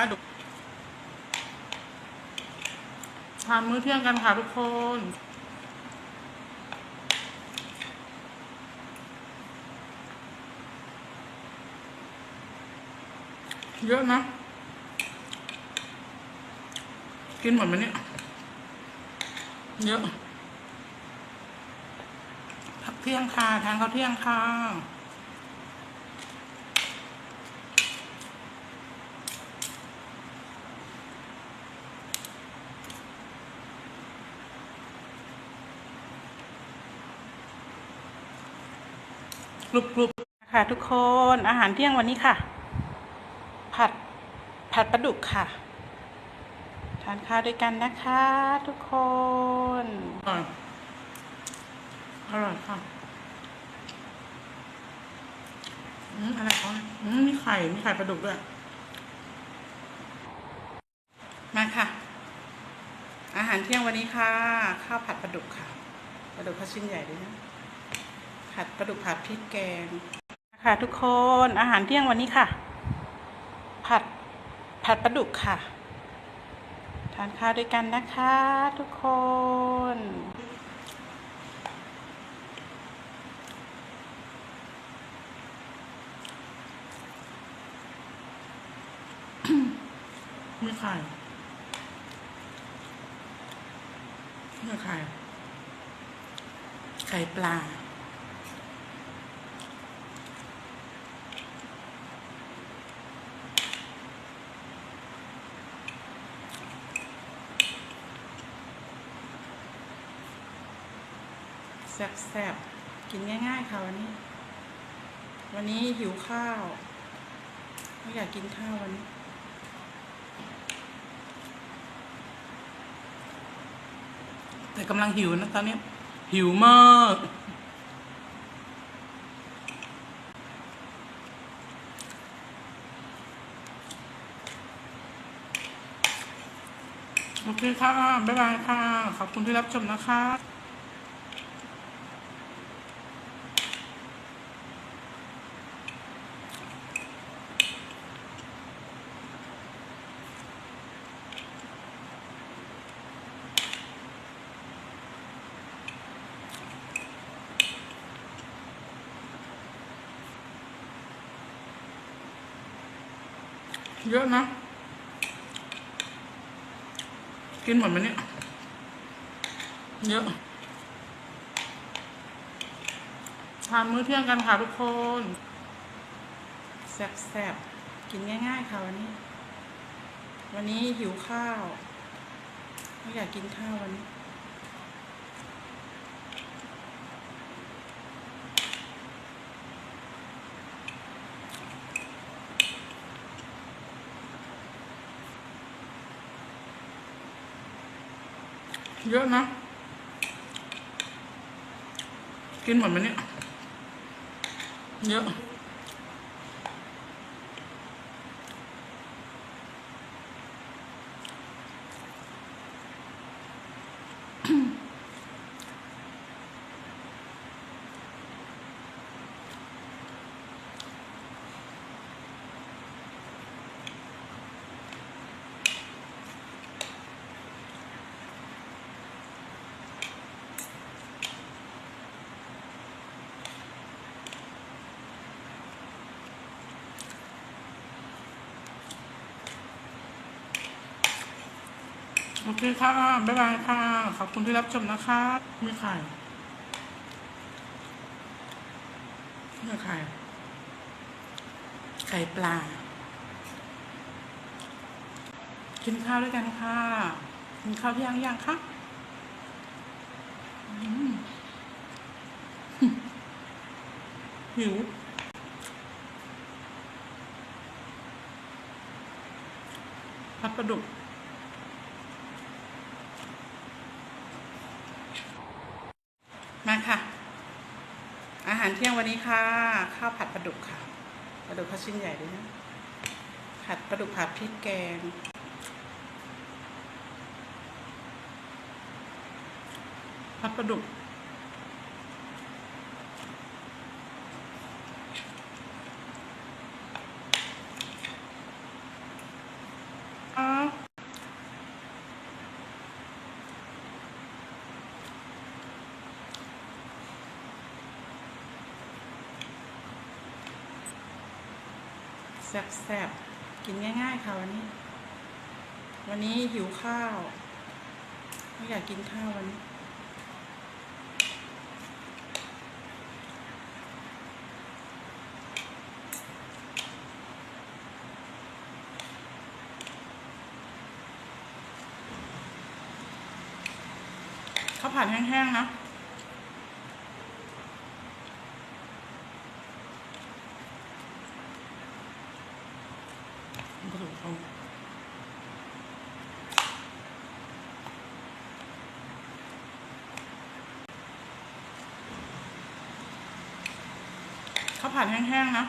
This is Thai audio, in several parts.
ลาดุกทานมื้อเที่ยงกันค่ะทุกคนเยอะนะ กินหมดไหมเนี่ย เยอะพักเที่ยงค่ะ ทานข้าวเที่ยงค่ะ กรุบกรุบค่ะทุกคนอาหารเที่ยงวันนี้ค่ะ ผัดผัดปลาดุกค่ะ ทานข้าวด้วยกันนะคะ ทุกคนอร่อยอร่อยค่ะอืมอะไรเขาอืมมีไข่มีไข่ปลาดุกด้วยมาค่ะ อาหารเที่ยงวันนี้ค่ะ ข้าวผัดปลาดุกค่ะปลาดุกเขาชิ้นใหญ่ด้วยนะ ผัดปลาดุกผัดพริกแกงนะคะทุกคนอาหารเที่ยงวันนี้ค่ะ ผัดผัดปลาดุกค่ะ ทานข้าวด้วยกันนะคะ ทุกคนไม่ไข่ไม่ไข่ไข่ปลา แซ่บๆ กินง่ายๆค่ะวันนี้ วันนี้หิวข้าวไม่อยากกินข้าววันนี้ แต่กำลังหิวนะตอนนี้ หิวมากโอเคค่ะ บ๊ายบายค่ะ ขอบคุณที่รับชมนะคะ เยอะนะ กินหมดไหมเนี่ยเยอะทานมื้อเที่ยงกันค่ะทุกคน แซ่บๆ กินง่ายๆค่ะวันนี้ วันนี้หิวข้าว ไม่อยากกินข้าววันนี้ เยอะนะ กินหมดไหมเนี่ย เยอะ โอเคค่ะ บ๊ายบายค่ะ ขอบคุณที่รับชมนะคะไม่ไข่ม่ไข่ ไข่ปลา กินข้าวด้วยกันค่ะ กินข้าวเที่ยงยังคะอืมหิวผัดปลาดุก มาค่ะ อาหาร เที่ยงวันนี้ค่ะ ข้าวผัดปลาดุกค่ะปลาดุกเขาชิ้นใหญ่ด้วยนะผัดปลาดุกผัดพริกแกง ผัดปลาดุก แซ่บๆ กินง่าย ๆ ค่ะวันนี้ วันนี้หิวข้าว ไม่อยากกินข้าววันนี้ ข้าวผัดแห้งๆนะ ผสมเขาข้าวผัดแห้งๆนะ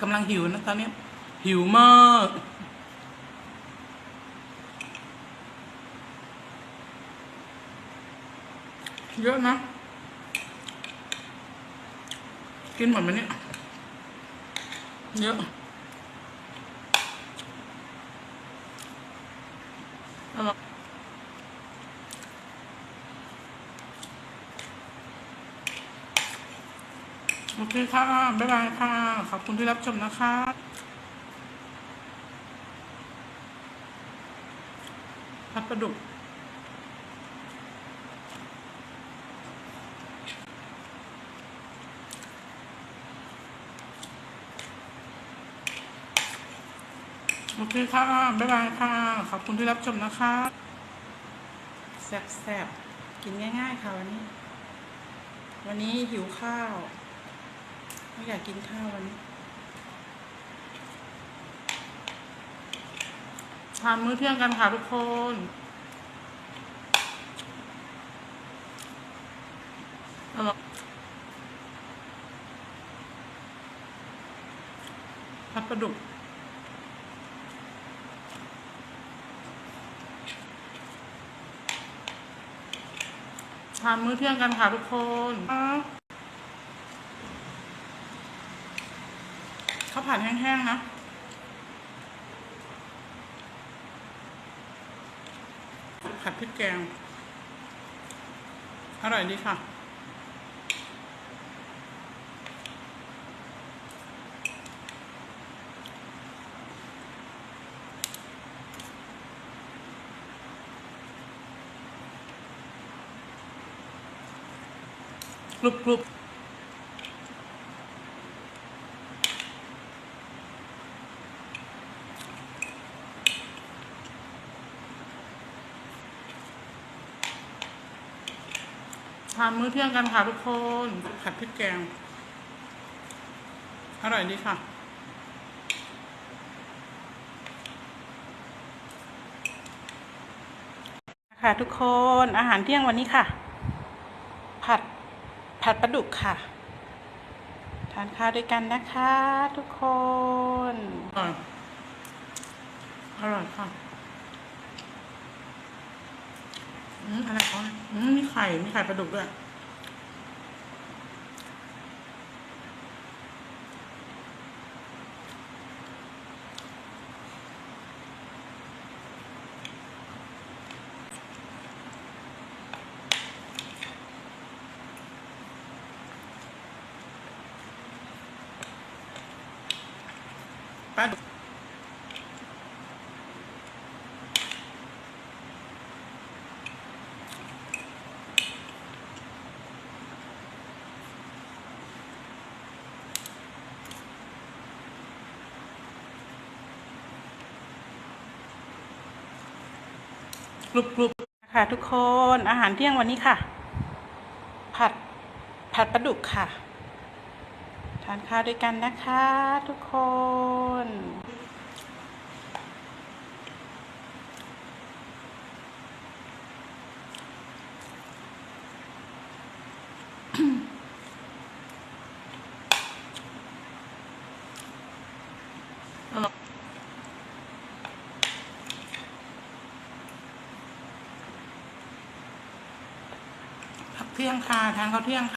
กำลังหิวนะตอนนี้ หิวมากเยอะนะ กินหมดไหมเนี่ยเยอะอร่อย โอเคค่ะ บ๊ายบายค่ะ ขอบคุณที่รับชมนะคะพัดประดุกโอเคค่ะ บ๊ายบายค่ะ ขอบคุณที่รับชมนะคะ แซ่บๆ กินง่ายๆค่ะวันนี้ วันนี้หิวข้าว ไม่อยากกินข้าววันนี้ทานมื้อเที่ยงกันค่ะทุกคนพัดปลาดุกทานมื้อเที่ยงกันค่ะทุกคน ข้าวผัดแห้งๆนะผัดพริกแกง อร่อยดีค่ะกรุบกรุบ ทานมื้อเที่ยงกันค่ะทุกคน ผัดพริกแกง อร่อยดีค่ะ ค่ะทุกคนอาหารเที่ยงวันนี้ค่ะ ผัดผัดปลาดุกค่ะ ทานข้าวด้วยกันนะคะ ทุกคน อร่อยอร่อยค่ะ อืมอะไรเขาอืมมีไข่ มีไข่ปลาดุกด้วย ปลาดุก กรุบกรุบค่ะทุกคนอาหารเที่ยงวันนี้ค่ะ ผัดผัดปลาดุกค่ะ ทานข้าวด้วยกันนะคะ ทุกคน เที่ยงค่ะทานข้าวเที่ยงค่ะ